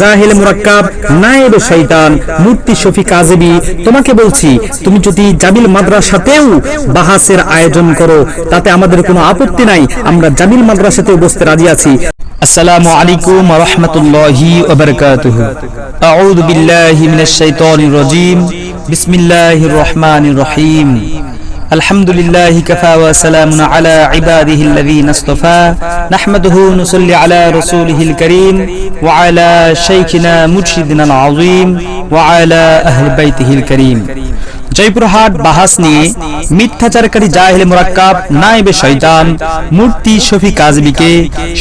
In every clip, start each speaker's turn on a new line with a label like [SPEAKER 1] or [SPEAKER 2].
[SPEAKER 1] জাহেল মুরাক্কাব, নায়েব শয়তান, মূর্তি শফি কাজেবি তোমাকে বলছি, তুমি যদি জাবিল মাদ্রাসাতেও বাহাসের আয়োজন করো, তাতে আমাদের কোনো আপত্তি নাই, আমরা জাবিল মাদ্রাসাতেও বসতে রাজি আছি।
[SPEAKER 2] আসসালামু আলাইকুম ওয়া রাহমাতুল্লাহি ওয়া বারাকাতুহু। আউযু বিল্লাহি মিনাশ শাইতানির রাজীম। বিসমিল্লাহির রহমানির রহিম। الحمد لله كفى وسلام على عباده الذين اصطفى نحمده نصلي على رسوله الكريم وعلى شيخنا مرشدنا العظيم وعلى أهل بيته الكريم জয়পুরহাট বাহাস নিয়ে মিথ্যাচারকারী জাহেল মুরাক্কাব নাইবে শয়তান মূর্তি শফি কাজবিকে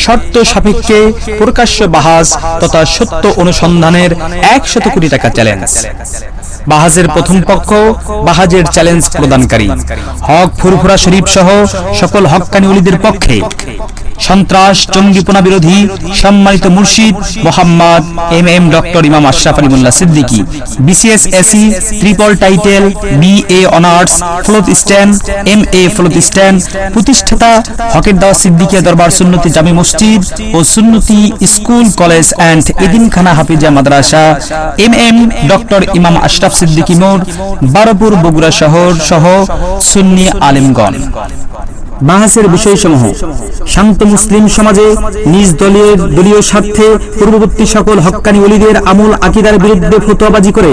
[SPEAKER 2] শর্ত সাপেক্ষে প্রকাশ্য বাহাস তথা সত্য অনুসন্ধানের একশত কোটি টাকা চ্যালেঞ্জ বাহাজের প্রথম পক্ষ বাহাজের চ্যালেঞ্জ প্রদানকারী। হক ফুরফুরা শরীফ সহ সকল হকানি উলিদের পক্ষে। সন্ত্রাস, জঙ্গিপনা বিরোধী সম্মানিত মুর্শিদ Mohammad M M doctor Imam Ashraf Ali Molla Siddiqui BCS AC triple title B A honours ফ্লোত stand M A ফ্লোত স্ট্যান্ড প্রতিষ্ঠাতা হকের দাওয়া সিদ্দিকিয়া দরবার সুন্নতি জামি মসজিদ ও Sunnati school, college and এদিনখানা Hafiza Madrasa, M M doctor Imam Ashraf Siddiqui মোড়, বারোপুর বগুড়া শহর সহ সুন্নি আলিমগণ।
[SPEAKER 1] বাহাসের বিষয়সমূহ। শান্ত মুসলিম সমাজে নিজ দলীয় দলীয় স্বার্থে পূর্ববর্তী সকল হক্কানি অলিদের আমল আকিদার বিরুদ্ধে ফতোয়াবাজি করে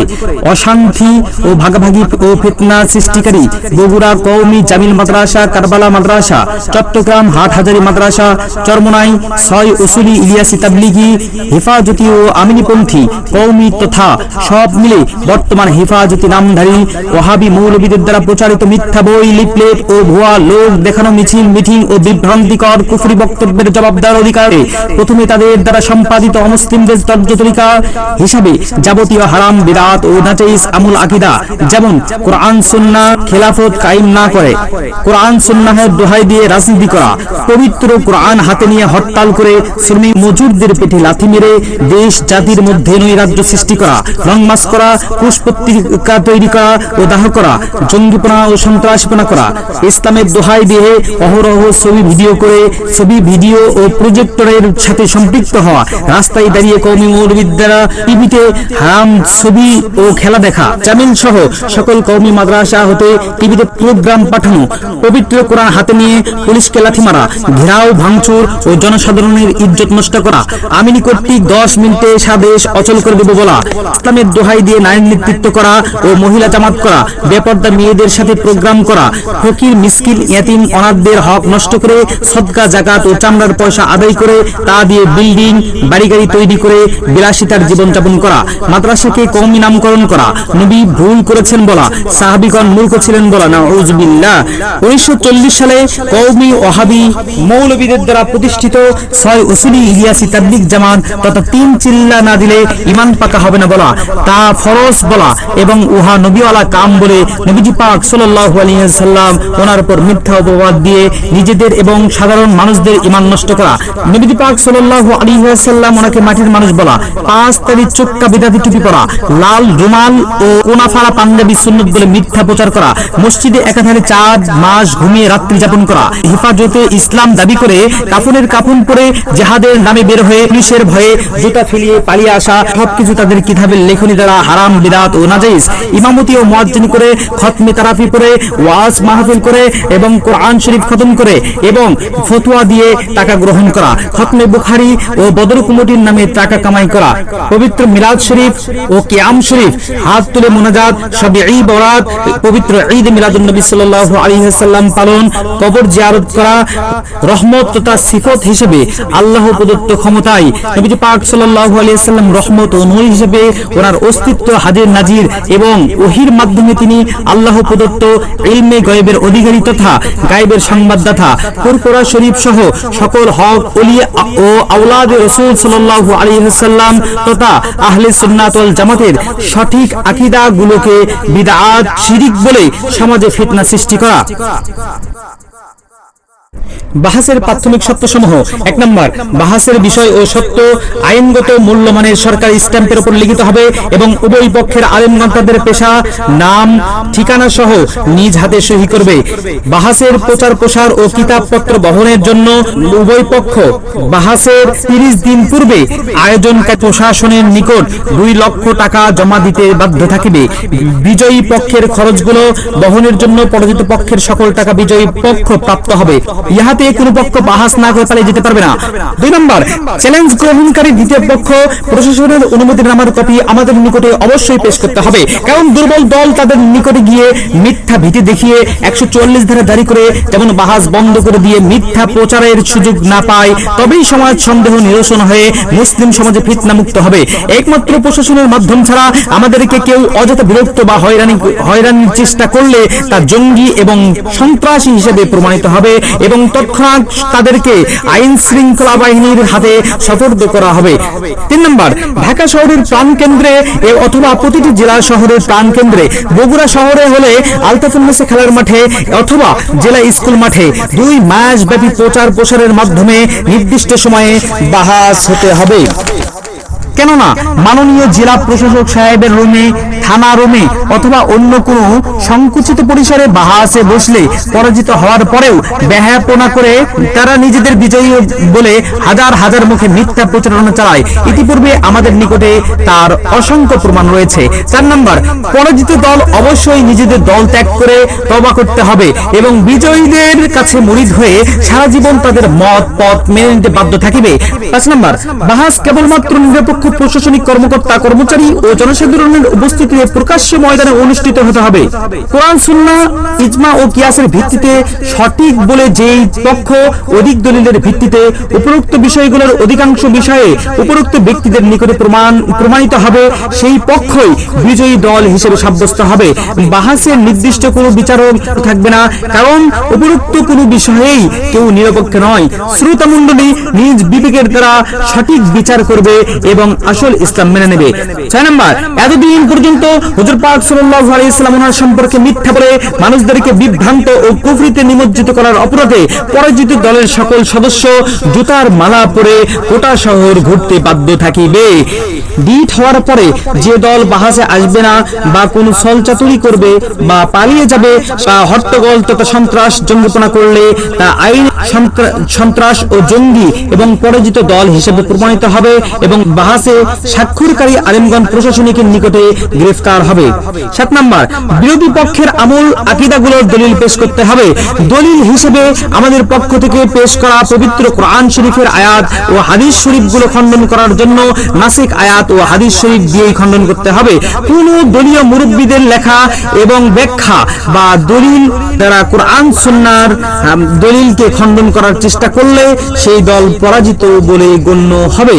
[SPEAKER 1] অশান্তি ও ভাগাভাগি ও ফিতনা সৃষ্টিকারী বগুড়া কওমি জামিল মাদ্রাসা, কারবালা মাদ্রাসা, চট্টগ্রাম হাটহাজারী মাদ্রাসা, চরমনাই, ছয় উসুলি ইলিয়াসি তাবলিগি, হেফাজতি ও আমিনীপন্থী কৌমি তথা সব মিলে বর্তমান হেফাজতি নামধারী ওহাবি মৌলবীদের দ্বারা প্রচারিত মিথ্যা বই, লিফলেট ও ভুয়া লোক দেখানো মিছিল, মিটিং ও বিভ্রান্তিকর কুফরি বক্তব্যের জবাব দেওয়ার অধিকারে প্রথমে তাদের দ্বারা সম্পাদিত অমুসলিমদের তর্জ তরিকা হিসাবে যাবতীয় হারাম বিরাত ও নাজাইজ আমুল আকিদা, যেমন কোরআন সুন্না খেলাফত কায়েম না করে, কোরআন সুন্নাহের দোহাই দিয়ে রাজনীতি করা, পবিত্র কোরআন হাতে নিয়ে হরতাল করে শ্রমিক মজুরদের পেটে লাথি মেরে দেশ, জাতির মধ্যে নৈরাজ্য সৃষ্টি করা রং মাস করা কুশপত্রিকা তৈরি করা ও দাহ করা, জঙ্গিপনা ও সন্ত্রাসীপনা করা, ইসলামের দোহাই দিয়ে অহরহ ছবি ভিডিও করে ছবি ভিডিও ও প্রজেক্টরের সাথে সম্পৃক্ত হওয়া। রাস্তায় দাঁড়িয়ে কৌমি মৌলবিদ্যারা টিভিতে হারাম ছবি ও খেলা দেখা। জামিল সহ সকল কৌমি মাদ্রাসা হতে টিভিতে প্রোগ্রাম পাঠানো, পবিত্র কোরআন হাতে নিয়ে পুলিশকে লাথি মারা, ঘেরাও, ভাঙচুর ও জনসাধারণের ইজ্জত নষ্ট করা। আমিনি কর্তৃক দশ মিনিটে সাদেশ অচল করে দেব বলা। ইসলামের দোহাই দিয়ে নারীর নেতৃত্ব করা ও মহিলা জামাত করা। বেপর্দা মেয়েদের সাথে প্রোগ্রাম করা। ফকির মিসকিল ইয়াতিম অনাথদের হক নষ্ট করে সদকা, জাকাত ও চামড়ার পয়সা আদায় করে তা দিয়ে বিল্ডিং বাড়ি গাড়ি তৈরি করে বিলাসিতার জীবনযাপন করা, মাদ্রাসাকে কওমি নামকরণ করা, নবী ভুল করেছেন বলা, সাহাবিগণ মূর্খ ছিলেন বলা না উজবিল্লাহ উনিশশো সালে কওমি ওহাবি মৌলবীদের দ্বারা প্রতিষ্ঠিত ছয় উসুলি ইলিয়াসি তাবলিক জামাত তথা তিন চিল্লা না দিলে ইমান পাকা হবে না বলা, তা ফরজ বলা এবং উহা নবীওয়ালা কাম বলে নবীজি পাক সাল্লাল্লাহু আলাইহি সাল্লাম ওনার উপর মিথ্যা অপবাদ দিয়ে নিজেদের এবং সাধারণ মানুষদের ইমান নষ্ট করা। নবীজি পাক সাল্লাল্লাহু আলাইহি সাল্লাম ওনাকে মাটির মানুষ বলা। পাঁচ তারিখ চোক্কা বিদাতি টুপি পরা, লাল রুমাল ও কোনাফাড়া পাঞ্জাবি সুন্নত বলে মিথ্যা প্রচার করা, মসজিদে একাধারে চার মাস ঘুমিয়ে রাত্রি যাপন করা। হেফাজতে ইসলাম দাবি করে কাফনের কাফন পরে জেহাদের নামে বের হয়ে পুলিশের ভয়ে জুতা ফেলিয়ে পালিয়ে আসা, সবকিছু তাদের কিতাবের লেখনি দ্বারা হারাম বিরাত ও নাজাইজ ইমামতি ও মুয়াজ্জিন করে খতমে তারাফি করে ওয়াজ মাহফিল করে এবং কোরআন শরীফ খতম করে এবং ফতুয়া দিয়ে টাকা গ্রহণ করা। খতমে বুখারি ও বদর কুমটির নামে টাকা কামাই করা। পবিত্র মিলাদ শরীফ ও কিয়াম শরীফ, হাত তুলে মোনাজাত, সবে ঈদ বরাত, পবিত্র ঈদ মিলাদুন নবী সাল্লাল্লাহু আলাইহি সাল্লাম পালন, কবর জিয়ারত করা, রহমত তথা সিফত হিসেবে আল্লাহ প্রদত্ত ক্ষমতায় নবীজি পাক সাল্লাল্লাহু আলাইহি সাল্লাম রহমত ও নূর হিসেবে ওনার অস্তিত্ব হাজির নাজির এবং ওহির মাধ্যমে তিনি আল্লাহ প্রদত্ত ইলমে গয়েবের অধিকারী তথা গায়েবের সংবাদদাতা কুরকুরা শরীফ সহ সকল হক ওলি ও আওলাদ রসুল সাল্লাল্লাহু আলাইহি সাল্লাম তথা আহলে সুন্নাত ওয়াল জামাতের সঠিক আকিদা গুলোকে বিদআত শিরিক বলে সমাজে ফিটনা সৃষ্টি করা। বাহাসের প্রাথমিক সত্যসমূহ। এক নম্বর, বাহাসের বিষয় ও সত্য আইনগত মূল্যমানের সরকারি স্ট্যাম্পের উপর লিখিত হবে এবং উভয় পক্ষের আলেমগণ তাদের পেশা, নাম, ঠিকানা সহ নিজ হাতে সহি করবে। বাহাসের প্রচার প্রসার ও কিতাবপত্র বহনের জন্য উভয় পক্ষ বাহাসের তিরিশ দিন পূর্বে আয়োজনকারী প্রশাসনের নিকট দুই লক্ষ টাকা জমা দিতে বাধ্য থাকিবে। বিজয়ী পক্ষের খরচগুলো বহনের জন্য পরাজিত পক্ষের সকল টাকা বিজয়ী পক্ষ প্রাপ্ত হবে। ইহাতে কোনো পক্ষ বাহাস না করে পালিয়ে যেতে পারবে না। দুই নম্বর, চ্যালেঞ্জ গ্রহণকারী দ্বিতীয় পক্ষ প্রশাসনের অনুমতিনামার কপি আমাদের নিকটে অবশ্যই পেশ করতে হবে। কারণ দুর্বল দল তাদের নিকটে গিয়ে মিথ্যা ভীতি দেখিয়ে একশো চুয়াল্লিশ ধারা করে যেমন বাহাস বন্ধ করে দিয়ে মিথ্যা প্রচারের সুযোগ না পায়, তবেই সমাজ সন্দেহ নিরসন হয়ে মুসলিম সমাজে ফিতনা মুক্ত হবে। একমাত্র প্রশাসনের মাধ্যম ছাড়া আমাদেরকে কেউ অযথা বিরক্ত বা হয়রানি হয়রানির চেষ্টা করলে তা জঙ্গি এবং সন্ত্রাসী হিসেবে প্রমাণিত হবে এবং তৎক্ষণাৎ তাদেরকে আইন শৃঙ্খলা বাহিনীর হাতে সতর্ক করা হবে। তিন নম্বর, ঢাকা শহরের অথবা প্রতিটি জেলা শহরের প্রাণ কেন্দ্রে, বগুড়া শহরে হলে আলতাফুন্নেসা খেলার মাঠে অথবা জেলা স্কুল মাঠে দুই মাস ব্যাপী প্রচার প্রসারের মাধ্যমে নির্দিষ্ট সময়ে বাহাস হতে হবে। কেননা মাননীয় জেলা প্রশাসক সাহেবের রুমে থানা রুমে অথবা অন্য কোনো সংকুচিত পরিসরে বাহাসে বসলে পরাজিত হওয়ার পরেও ব্যাহাপনা করে তারা নিজেদের বিজয়ী বলে হাজার হাজার মুখে মিথ্যা প্রচারণা চালায়। ইতিপূর্বে আমাদের নিকটে তার অসংখ্য প্রমাণ রয়েছে। চার নম্বর পরাজিত দল অবশ্যই নিজেদের দল ত্যাগ করে তবা করতে হবে এবং বিজয়ীদের কাছে মরিদ হয়ে সারা জীবন তাদের মত পথ মেনে নিতে বাধ্য থাকিবে। পাঁচ নম্বর বাহাস কেবলমাত্র নিরপেক্ষ প্রশাসনিক কর্মকর্তা, কর্মচারী ও জনসাধারণের উপস্থিতিতে প্রকাশ্য ময়দানে অনুষ্ঠিত হতে হবে। কোরআন সুন্নাহ ইজমা ও কিয়াসের ভিত্তিতে সঠিক বলে যেই পক্ষ, অধিক দলিলের ভিত্তিতে উপরোক্ত বিষয়গুলোর অধিকাংশ বিষয়ে উপরোক্ত ব্যক্তিদের নিকটে প্রমাণ, প্রমাণিত হবে। সেই পক্ষই বিজয়ী দল হিসেবে সাব্যস্ত হবে। বাহাসের নির্দিষ্ট কোনো বিচারক থাকবে না, কারণ উপরোক্ত কোনো বিষয়েই কেউ নিরপেক্ষ নয়। শ্রোতামণ্ডলী নিজ বিবেকের দ্বারা সঠিক বিচার করবে এবং আসল ইসলাম মেনে নেবে। ছয় নম্বর, এতদিন পর্যন্ত হুজুর পাক সাল্লাল্লাহু আলাইহি সাল্লাম ওনার সম্পর্কে মিথ্যা বলে মানুষদেরকে বিভ্রান্ত ও কুফরিতে নিমজ্জিত করার অপরাধে পরাজিত দলের সকল সদস্য জুতার মালা পরে কোটা শহর ঘুরতে বাধ্য থাকিবে। ডিট হওয়ার পরে যে দল বাহাসে আসবে না বা কোন সলচাতুরি করবে বা পালিয়ে যাবে বা হট্টগোল তথা সন্ত্রাস জঙ্গিপনা করলে তা আইন সন্ত্রাস ও জঙ্গি এবং পরাজিত দল হিসেবে প্রমাণিত হবে এবং বাহাসে স্বাক্ষরকারী আলিমগণ প্রশাসনিকের নিকটে গ্রেফতার হবে। সাত নম্বর, বিরোধী পক্ষের আমল আকিদাগুলোর দলিল পেশ করতে হবে। দলিল হিসেবে আমাদের পক্ষ থেকে পেশ করা পবিত্র কোরআন শরীফের আয়াত ও হাদিস শরীফগুলো খণ্ডন করার জন্য নাসিক আয়াত ও হাদিস শরীফ দিয়েই খণ্ডন করতে হবে। কোন দলীয় মুরব্বীদের লেখা এবং ব্যাখ্যা বা দলিল দ্বারা কোরআন সুন্নার দলিলকে খণ্ডন করার চেষ্টা করলে সেই দল পরাজিত বলে গণ্য হবে।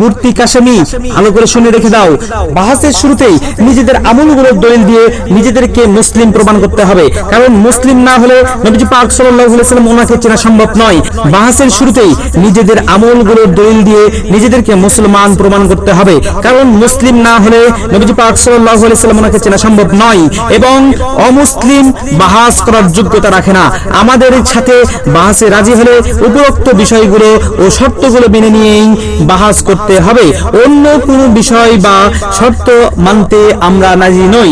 [SPEAKER 1] মূর্তি কাশেমি ভালো করে শুনে রেখে দাও। বাহাসের শুরুতেই নিজেদের আমলগুলোর দলিল দিয়ে নিজেদেরকে মুসলিম প্রমাণ করতে হবে। কারণ মুসলিম না হলে নবীজি পাক সাল্লাল্লাহু আলাইহি সাল্লাম ওনাকে চেনা সম্ভব নয়। বাহাসের শুরুতেই নিজেদের আমলগুলোর দলিল দিয়ে নিজেদেরকে মুসলমান প্রমাণ করতে হবে। কারণ মুসলিম না হলে নবীজি পাক সাল্লাল্লাহু আলাইহি সাল্লাম ওনাকে চেনা সম্ভব নয়। এবং অমুসলিম বাহাস করার যোগ্যতা রাখে না। আমাদের সাথে বাহাসে রাজি হলে উপরোক্ত বিষয়গুলো ও শর্তগুলো মেনে নিয়েই বাহাস করতে হবে। অন্য কোনো বিষয় বা শর্ত মানতে আমরা রাজি নই।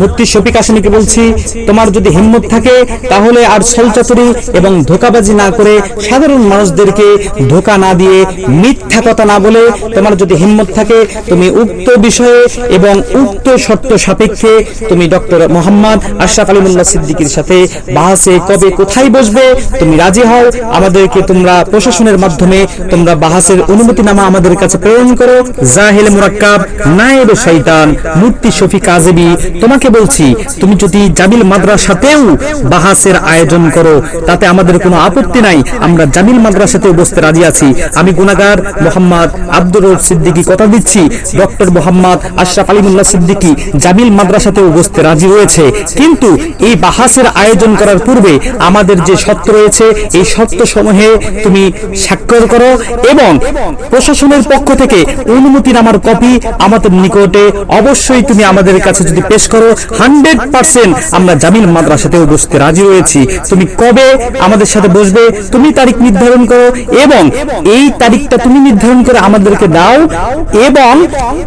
[SPEAKER 1] মুফতি শফিক হাসানিকে বলছি, তোমার যদি হিম্মত থাকে, তাহলে আর ছলচাতুরি এবং ধোকাবাজি না করে সাধারণ মানুষদেরকে ধোকা না দিয়ে মিথ্যা কথা না বলে তোমার যদি হিম্মত থাকে, তুমি উক্ত বিষয়ে এবং উক্ত শর্ত সাপেক্ষে তুমি ডক্টর মোহাম্মদ আশরাফ আলিমুল্লাহ সিদ্দিকীর সাথে বাহাসে কবে কোথায় বসবে, তুমি রাজি হও। আমাদেরকে তোমরা প্রশাসনের মাধ্যমে তোমরা বাহাসের অনুমতিনামা আমাদের কাছে প্রেরণ করো। জাহেল মুরাক্কাব, নায়েবে শয়তান মূর্তি শফি কাজেবি, তোমাকে বলছি, তুমি যদি জামিল মাদ্রাসাতেও বাহাসের আয়োজন করো, তাতে আমাদের কোনো আপত্তি নাই, আমরা জামিল মাদ্রাসাতেও বসতে রাজি আছি। আমি গুনাগার মোহাম্মদ আব্দুর রউফ সিদ্দিকী কথা দিচ্ছি, ডক্টর মোহাম্মদ আশরাফ আলিমুল্লাহ সিদ্দিকী জামিল মাদ্রাসাতেও বসতে রাজি রয়েছে কিন্তু এই বাহাসের আয়োজন করার পূর্বে আমাদের যে সত্য রয়েছে, এই সত্য সমূহে তুমি স্বাক্ষর করো এবং প্রশাসনের পক্ষ থেকে অনুমতিনামার কপি আমাদের নিকটে, অবশ্যই তুমি আমাদের কাছে যদি পেশ করো, হান্ড্রেড পার্সেন্ট আমরা জামিল মাদ্রাসাতেও বসতে রাজি রয়েছি। তুমি কবে আমাদের সাথে বসবে, তুমি তারিখ নির্ধারণ করো এবং এই তারিখটা তুমি নির্ধারণ করে আমাদেরকে দাও এবং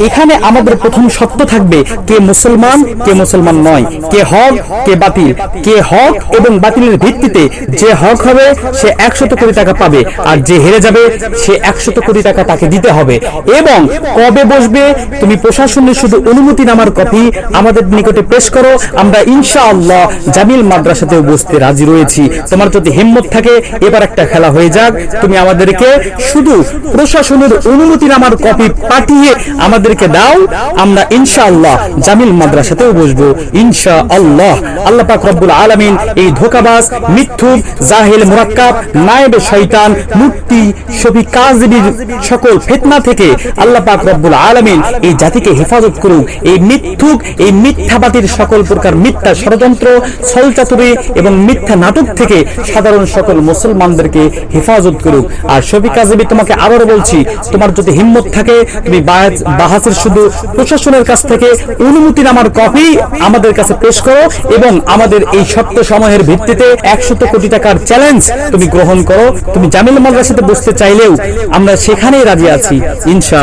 [SPEAKER 1] এখানে আমাদের প্রথম সত্য থাকবে, কে মুসলমান কে মুসলমান নয়, কে হক, কে বাতিল। কে হক এবং বাতিলের ভিত্তিতে যে হক হবে, সে একশত কোটি টাকা পাবে, আর যে হেরে যাবে, সে একশত কোটি টাকা তাকে দিতে হবে। এবং কবে বসবে তুমি প্রশাসনের শুধু অনুমতি নামার কপি আমাদের নিকটে পেশ করো। আমরা ইনশাআল্লাহ জামিল মাদ্রাসাতেও বসতে রাজি রয়েছি। তোমার যদি হিম্মত থাকে এবার একটা খেলা হয়ে যাক। তুমি আমাদেরকে শুধু প্রশাসনের অনুমতি নামার কপি পাঠিয়ে আমাদেরকে দাও। আমরা ইনশাআল্লাহ জামিল মাদ্রাসাতেও বসবো। ইনশা আল্লাহ আল্লাহ পাক রব্বুল আলামিন এই ধোকাবাজ মিথ্যুক জাহিল মুরাক্কাব নায়েবে শয়তান মূর্তি শফি কাজীর সকল ফিতনা থেকে আল্লাহ রব্বুল আলামিন এই জাতিকে হেফাজত করুক এই মিথ্যুক, এই মিথ্যাবাদীর সকল প্রকার মিথ্যা ষড়যন্ত্র, ছলচাতুরি এবং মিথ্যা নাটক থেকে সাধারণ সকল মুসলমানদেরকে হেফাজত করুক। আর তোমাকে আবারও বলছি, তোমার যদি হিম্মত থাকে, তুমি বাহাসের শুধু প্রশাসনের কাছ থেকে অনুমতি নামার কপি আমাদের কাছে পেশ করো এবং আমাদের এই সত্য সময়ের ভিত্তিতে একশত কোটি টাকার চ্যালেঞ্জ তুমি গ্রহণ করো। তুমি জামিল মাদ্রাসাতে বসতে চাইলেও আমরা সেখানেই রাজি আছি ইনশা